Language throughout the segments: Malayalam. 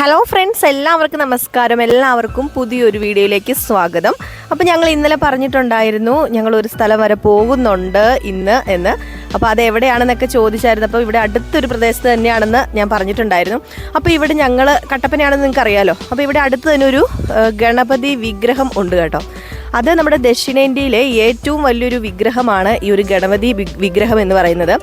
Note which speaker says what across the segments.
Speaker 1: ഹലോ ഫ്രണ്ട്സ് എല്ലാവർക്കും നമസ്കാരം. എല്ലാവർക്കും പുതിയൊരു വീഡിയോയിലേക്ക് സ്വാഗതം. അപ്പോൾ ഞങ്ങൾ ഇന്നലെ പറഞ്ഞിട്ടുണ്ടായിരുന്നു ഞങ്ങൾ ഒരു സ്ഥലം വരെ പോകുന്നുണ്ട് ഇന്ന് എന്ന്. അപ്പോൾ അത് എവിടെയാണെന്നൊക്കെ ചോദിച്ചായിരുന്നു. അപ്പോൾ ഇവിടെ അടുത്തൊരു പ്രദേശത്ത് തന്നെയാണെന്ന് ഞാൻ പറഞ്ഞിട്ടുണ്ടായിരുന്നു. അപ്പോൾ ഇവിടെ ഞങ്ങൾ കട്ടപ്പനയാണെന്ന് നിങ്ങൾക്ക് അറിയാലോ അപ്പോൾ ഇവിടെ അടുത്ത് തന്നെ ഒരു ഗണപതി വിഗ്രഹം ഉണ്ട് കേട്ടോ. അത് നമ്മുടെ ദക്ഷിണേന്ത്യയിലെ ഏറ്റവും വലിയൊരു വിഗ്രഹമാണ് ഈ ഒരു ഗണപതി വിഗ്രഹം എന്ന് പറയുന്നത്.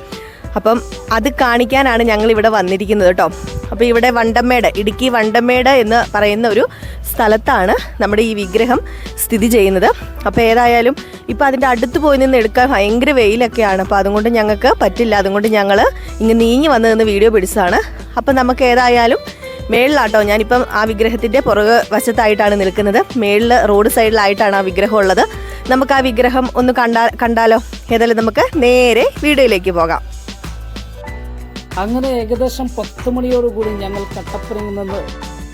Speaker 1: അപ്പം അത് കാണിക്കാനാണ് ഞങ്ങൾ ഇവിടെ വന്നിരിക്കുന്നത് കേട്ടോ. അപ്പോൾ ഇവിടെ വണ്ടമ്മേട് ഇടുക്കി വണ്ടമ്മേട് എന്ന് പറയുന്ന ഒരു സ്ഥലത്താണ് നമ്മുടെ ഈ വിഗ്രഹം സ്ഥിതി ചെയ്യുന്നത്. അപ്പോൾ ഏതായാലും ഇപ്പോൾ അതിന്റെ അടുത്ത് പോയി നിന്ന് എടുക്കാൻ ഭയങ്കര വെയിലൊക്കെയാണ്. അപ്പോൾ അതുകൊണ്ട് ഞങ്ങൾക്ക് പറ്റില്ല. അതുകൊണ്ട് ഞങ്ങൾ ഇങ്ങ് നീങ്ങി വന്ന് നിന്ന് വീഡിയോ പിടിച്ചതാണ്. അപ്പോൾ നമുക്ക് ഏതായാലും മേളിലാട്ടോ ഞാനിപ്പം ആ വിഗ്രഹത്തിന്റെ പുറകു വശത്തായിട്ടാണ് നിൽക്കുന്നത്. മേളിൽ റോഡ് സൈഡിലായിട്ടാണ് ആ വിഗ്രഹം ഉള്ളത്. നമുക്ക് ആ വിഗ്രഹം ഒന്ന് കണ്ടാ കണ്ടാലോ? ഏതായാലും നമുക്ക് നേരെ വീഡിയോയിലേക്ക് പോകാം.
Speaker 2: അങ്ങനെ ഏകദേശം പത്ത് മണിയോടുകൂടി ഞങ്ങൾ കട്ടപ്പനയിൽ നിന്ന്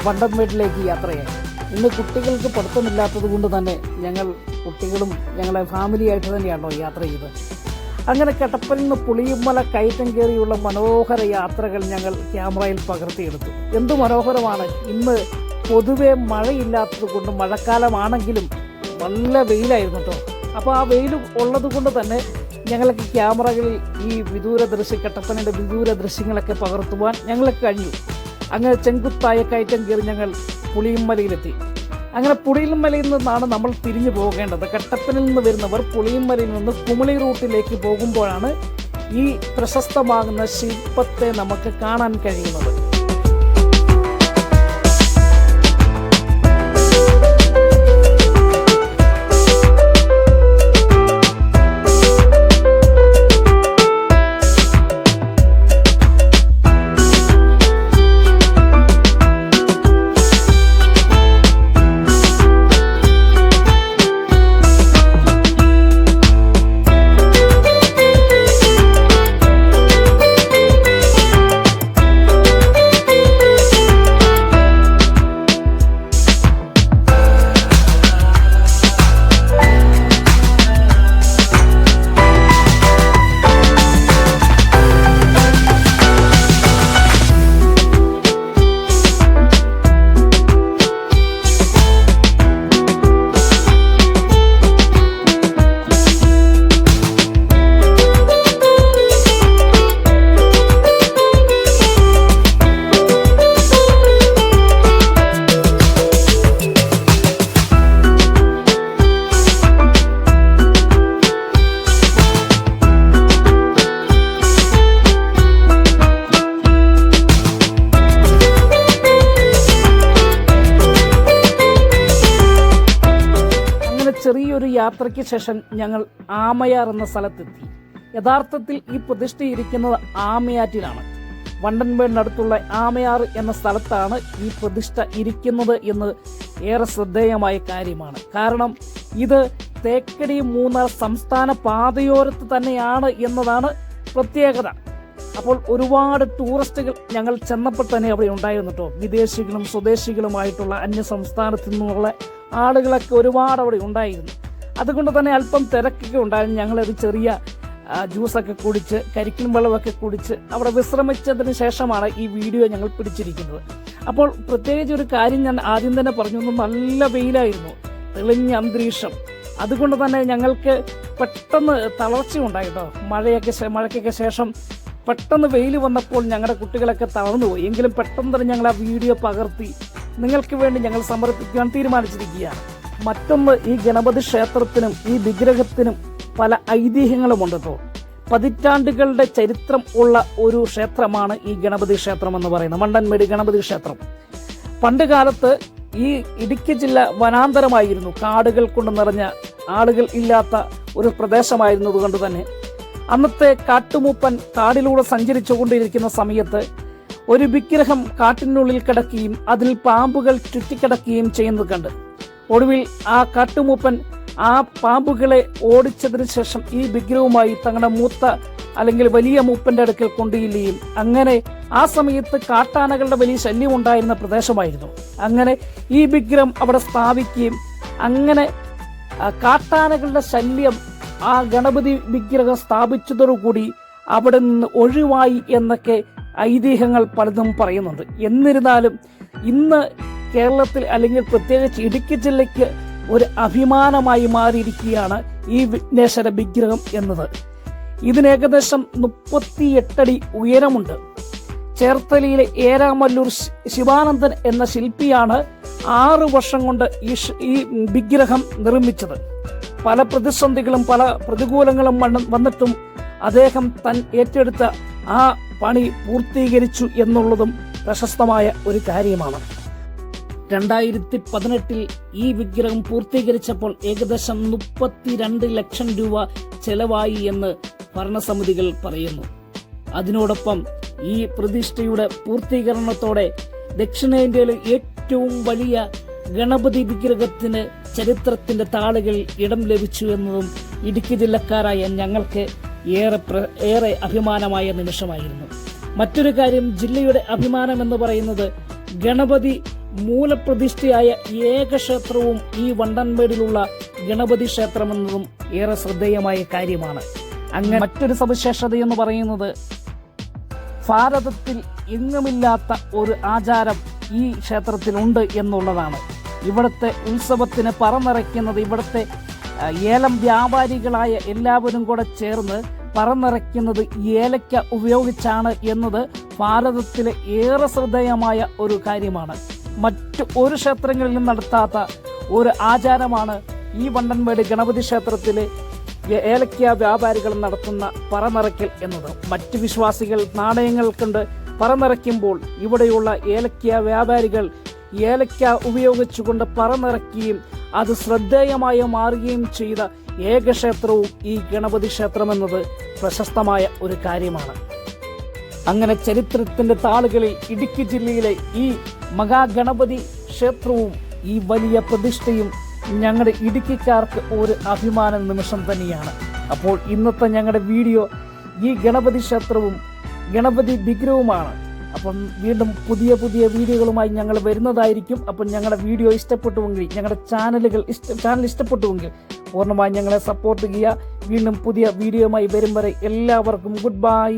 Speaker 2: വണ്ടംമേട്ടിലേക്ക് യാത്രയായി. ഇന്ന് കുട്ടികൾക്ക് പഠിത്തമില്ലാത്തത് കൊണ്ട് തന്നെ ഞങ്ങൾ കുട്ടികളും ഞങ്ങളെ ഫാമിലിയായിട്ട് തന്നെയാണോ യാത്ര ചെയ്തത്. അങ്ങനെ കട്ടപ്പനയിൽ നിന്ന് പുളിയുമല കയറ്റം കയറിയുള്ള മനോഹര യാത്രകൾ ഞങ്ങൾ ക്യാമറയിൽ പകർത്തിയെടുത്തു. എന്ത് മനോഹരമാണ്? ഇന്ന് പൊതുവെ മഴയില്ലാത്തത് കൊണ്ട് മഴക്കാലമാണെങ്കിലും നല്ല വെയിലായിരുന്നു കേട്ടോ. അപ്പോൾ ആ വെയിൽ ഉള്ളത് കൊണ്ട് തന്നെ ഞങ്ങൾക്ക് ക്യാമറകളിൽ ഈ വിദൂര ദൃശ്യ കട്ടപ്പനയുടെ വിദൂര ദൃശ്യങ്ങളൊക്കെ പകർത്തുവാൻ ഞങ്ങൾക്ക് കഴിഞ്ഞു. അങ്ങനെ ചെങ്കുത്തായ കയറ്റം കയറി ഞങ്ങൾ പുളിയമ്മലയിലെത്തി അങ്ങനെ പുളിയമ്മലയിൽ നിന്നാണ് നമ്മൾ തിരിഞ്ഞു പോകേണ്ടത്. കട്ടപ്പനയിൽ നിന്ന് വരുന്നവർ പുളിയമ്മലയിൽ നിന്ന് കുമളി റൂട്ടിലേക്ക് പോകുമ്പോഴാണ് ഈ പ്രശസ്തമാകുന്ന ശില്പത്തെ നമുക്ക് കാണാൻ കഴിയുന്നത്. ചെറിയൊരു യാത്രയ്ക്ക് ശേഷം ഞങ്ങൾ ആമയാർ എന്ന സ്ഥലത്തെത്തി. യഥാർത്ഥത്തിൽ ഈ പ്രതിഷ്ഠയിരിക്കുന്നത് ആമയാറ്റിലാണ്. വണ്ടൻവേടിനടുത്തുള്ള ആമയാർ എന്ന സ്ഥലത്താണ് ഈ പ്രതിഷ്ഠ ഇരിക്കുന്നത് എന്ന് ഏറെ ശ്രദ്ധേയമായ കാര്യമാണ്. കാരണം ഇത് തേക്കടി മൂന്നാർ സംസ്ഥാന പാതയോരത്ത് തന്നെയാണ് എന്നതാണ് പ്രത്യേകത. അപ്പോൾ ഒരുപാട് ടൂറിസ്റ്റുകൾ ഞങ്ങൾ ചെന്നപ്പോൾ തന്നെ അവിടെ ഉണ്ടായിരുന്നു കേട്ടോ. വിദേശികളും സ്വദേശികളുമായിട്ടുള്ള അന്യ സംസ്ഥാനത്തു നിന്നുള്ള ആളുകളൊക്കെ ഒരുപാട് അവിടെ ഉണ്ടായിരുന്നു. അതുകൊണ്ട് തന്നെ അല്പം തിരക്കൊക്കെ ഉണ്ടായിരുന്നു. ഞങ്ങളൊരു ചെറിയ ജ്യൂസൊക്കെ കുടിച്ച് കരിക്കിൻ വെള്ളമൊക്കെ കുടിച്ച് അവിടെ വിശ്രമിച്ചതിന് ശേഷമാണ് ഈ വീഡിയോ ഞങ്ങൾ പിടിച്ചിരിക്കുന്നത്. അപ്പോൾ പ്രത്യേകിച്ച് ഒരു കാര്യം ഞാൻ ആദ്യം തന്നെ പറഞ്ഞു. നല്ല വെയിലായിരുന്നു. തെളിഞ്ഞ അന്തരീക്ഷം. അതുകൊണ്ട് തന്നെ ഞങ്ങൾക്ക് പെട്ടെന്ന് തളർച്ച ഉണ്ടായിട്ടോ മഴയൊക്കെ മഴയ്ക്കൊക്കെ ശേഷം പെട്ടെന്ന് വെയിൽ വന്നപ്പോൾ ഞങ്ങളുടെ കുട്ടികളൊക്കെ തളർന്നു പോയി. എങ്കിലും പെട്ടെന്ന് തന്നെ ഞങ്ങൾ ആ വീഡിയോ പകർത്തി. നിങ്ങൾക്ക് വേണ്ടി ഞങ്ങൾ സമർപ്പിക്കാൻ തീരുമാനിച്ചിരിക്കുകയാണ്. മറ്റൊന്ന് ഈ ഗണപതി ക്ഷേത്രത്തിനും ഈ വിഗ്രഹത്തിനും പല ഐതിഹ്യങ്ങളുമുണ്ട് കേട്ടോ പതിറ്റാണ്ടുകളുടെ ചരിത്രം ഉള്ള ഒരു ക്ഷേത്രമാണ് ഈ ഗണപതി ക്ഷേത്രം എന്ന് പറയുന്നത്. മണ്ടൻമേട് ഗണപതി ക്ഷേത്രം. പണ്ട് കാലത്ത് ഈ ഇടുക്കി ജില്ല വനാന്തരമായിരുന്നു. കാടുകൾ കൊണ്ട് നിറഞ്ഞ ആളുകൾ ഇല്ലാത്ത ഒരു പ്രദേശമായിരുന്നത് കൊണ്ട് തന്നെ അന്നത്തെ കാട്ടുമൂപ്പൻ കാടിലൂടെ സഞ്ചരിച്ചുകൊണ്ടിരിക്കുന്ന സമയത്ത് ഒരു വിഗ്രഹം കാട്ടിനുള്ളിൽ കിടക്കുകയും അതിൽ പാമ്പുകൾ ചുറ്റിക്കിടക്കുകയും ചെയ്യുന്നത് കണ്ട്. ഒടുവിൽ ആ കാട്ടുമൂപ്പൻ ആ പാമ്പുകളെ ഓടിച്ചതിന് ശേഷം ഈ വിഗ്രഹവുമായി തങ്ങളുടെ മൂത്ത അല്ലെങ്കിൽ വലിയ മൂപ്പന്റെ അടുക്കൽ കൊണ്ടുചെല്ലുകയും അങ്ങനെ ആ സമയത്ത് കാട്ടാനകളുടെ വലിയ ശല്യം ഉണ്ടായിരുന്ന പ്രദേശമായിരുന്നു. അങ്ങനെ ഈ വിഗ്രഹം അവിടെ സ്ഥാപിക്കുകയും അങ്ങനെ കാട്ടാനകളുടെ ശല്യം ആ ഗണപതി വിഗ്രഹം സ്ഥാപിച്ചതോടുകൂടി അവിടെ നിന്ന് ഒഴിവായി എന്നൊക്കെ ഐതിഹ്യങ്ങൾ പലതും പറയുന്നുണ്ട്. എന്നിരുന്നാലും ഇന്ന് കേരളത്തിൽ അല്ലെങ്കിൽ പ്രത്യേകിച്ച് ഇടുക്കി ജില്ലയ്ക്ക് ഒരു അഭിമാനമായി മാറിയിരിക്കുകയാണ് ഈ വിഘ്നേശ്വര വിഗ്രഹം എന്നത്. ഇതിന് ഏകദേശം മുപ്പത്തിയെട്ടടി ഉയരമുണ്ട്. ചേർത്തലയിലെ ഏരാമല്ലൂർ ശിവാനന്ദൻ എന്ന ശില്പിയാണ് ആറു വർഷം കൊണ്ട് ഈ വിഗ്രഹം നിർമ്മിച്ചത്. പല പ്രതിസന്ധികളും പല പ്രതികൂലങ്ങളും വന്ന- വന്നിട്ടും അദ്ദേഹം തൻ ഏറ്റെടുത്ത ആ പണി പൂർത്തീകരിച്ചു എന്നുള്ളതും പ്രശസ്തമായ ഒരു കാര്യമാണ്. രണ്ടായിരത്തി പതിനെട്ടിൽ ഈ വിഗ്രഹം പൂർത്തീകരിച്ചപ്പോൾ ഏകദേശം മുപ്പത്തിരണ്ട് ലക്ഷം രൂപ ചെലവായി എന്ന് ഭരണസമിതികൾ പറയുന്നു. അതിനോടൊപ്പം ഈ പ്രതിഷ്ഠയുടെ പൂർത്തീകരണത്തോടെ ദക്ഷിണേന്ത്യയിലെ ഏറ്റവും വലിയ ഗണപതി വിഗ്രഹത്തിന് ചരിത്രത്തിന്റെ താളുകൾ ഇടം ലഭിച്ചു എന്നതും ഇടുക്കി ജില്ലക്കാരായ ഞങ്ങൾക്ക് ഏറെ ഏറെ അഭിമാനമായ നിമിഷമായിരുന്നു. മറ്റൊരു കാര്യം ജില്ലയുടെ അഭിമാനം എന്ന് പറയുന്നത് ഗണപതി മൂലപ്രതിഷ്ഠയായ ഏക ക്ഷേത്രവും ഈ വണ്ടൻമേടിലുള്ള ഗണപതി ക്ഷേത്രമെന്നതും ഏറെ ശ്രദ്ധേയമായ കാര്യമാണ്. അങ്ങനെ മറ്റൊരു സവിശേഷത എന്ന് പറയുന്നത് ഭാരതത്തിൽ എങ്ങുമില്ലാത്ത ഒരു ആചാരം ഈ ക്ഷേത്രത്തിലുണ്ട് എന്നുള്ളതാണ്. ഇവിടുത്തെ ഉത്സവത്തിന് പറന്നിറയ്ക്കുന്നത് ഇവിടുത്തെ ഏലം വ്യാപാരികളായ എല്ലാവരും കൂടെ ചേർന്ന് പറന്നിറയ്ക്കുന്നത് ഏലക്ക ഉപയോഗിച്ചാണ് എന്നത് ഭാരതത്തിലെ ഏറെ ശ്രദ്ധേയമായ ഒരു കാര്യമാണ്. മറ്റ് ഒരു ക്ഷേത്രങ്ങളിലും നടത്താത്ത ഒരു ആചാരമാണ് ഈ വണ്ടൻമേട് ഗണപതി ക്ഷേത്രത്തിലെ ഏലക്ക വ്യാപാരികൾ നടത്തുന്ന പറനിറയ്ക്കൽ എന്നത്. മറ്റ് വിശ്വാസികൾ നാണയങ്ങൾ കണ്ട് പറനിറയ്ക്കുമ്പോൾ ഇവിടെയുള്ള ഏലക്ക വ്യാപാരികൾ ഏലക്ക ഉപയോഗിച്ചുകൊണ്ട് പറന്നിറക്കുകയും അത് ശ്രദ്ധേയമായി മാറുകയും ചെയ്ത ഏക ക്ഷേത്രവും ഈ ഗണപതി ക്ഷേത്രമെന്നത് പ്രശസ്തമായ ഒരു കാര്യമാണ്. അങ്ങനെ ചരിത്രത്തിന്റെ താളുകളിൽ ഇടുക്കി ജില്ലയിലെ ഈ മഹാഗണപതി ക്ഷേത്രവും ഈ വലിയ പ്രതിഷ്ഠയും ഞങ്ങളുടെ ഇടുക്കിക്കാർക്ക് ഒരു അഭിമാന നിമിഷം തന്നെയാണ്. അപ്പോൾ ഇന്നത്തെ ഞങ്ങളുടെ വീഡിയോ ഈ ഗണപതി ക്ഷേത്രവും ഗണപതി വിഗ്രഹവുമാണ്. അപ്പം വീണ്ടും പുതിയ പുതിയ വീഡിയോകളുമായി ഞങ്ങൾ വരുന്നതായിരിക്കും. അപ്പം ഞങ്ങളുടെ വീഡിയോ ഇഷ്ടപ്പെട്ടുവെങ്കിൽ ഞങ്ങളുടെ ചാനലുകൾ ഇഷ്ട ചാനൽ ഇഷ്ടപ്പെട്ടുവെങ്കിൽ പൂർണമായും ഞങ്ങളെ സപ്പോർട്ട് ചെയ്യുക. വീണ്ടും പുതിയ വീഡിയോയുമായി വരും വരെ എല്ലാവർക്കും ഗുഡ് ബൈ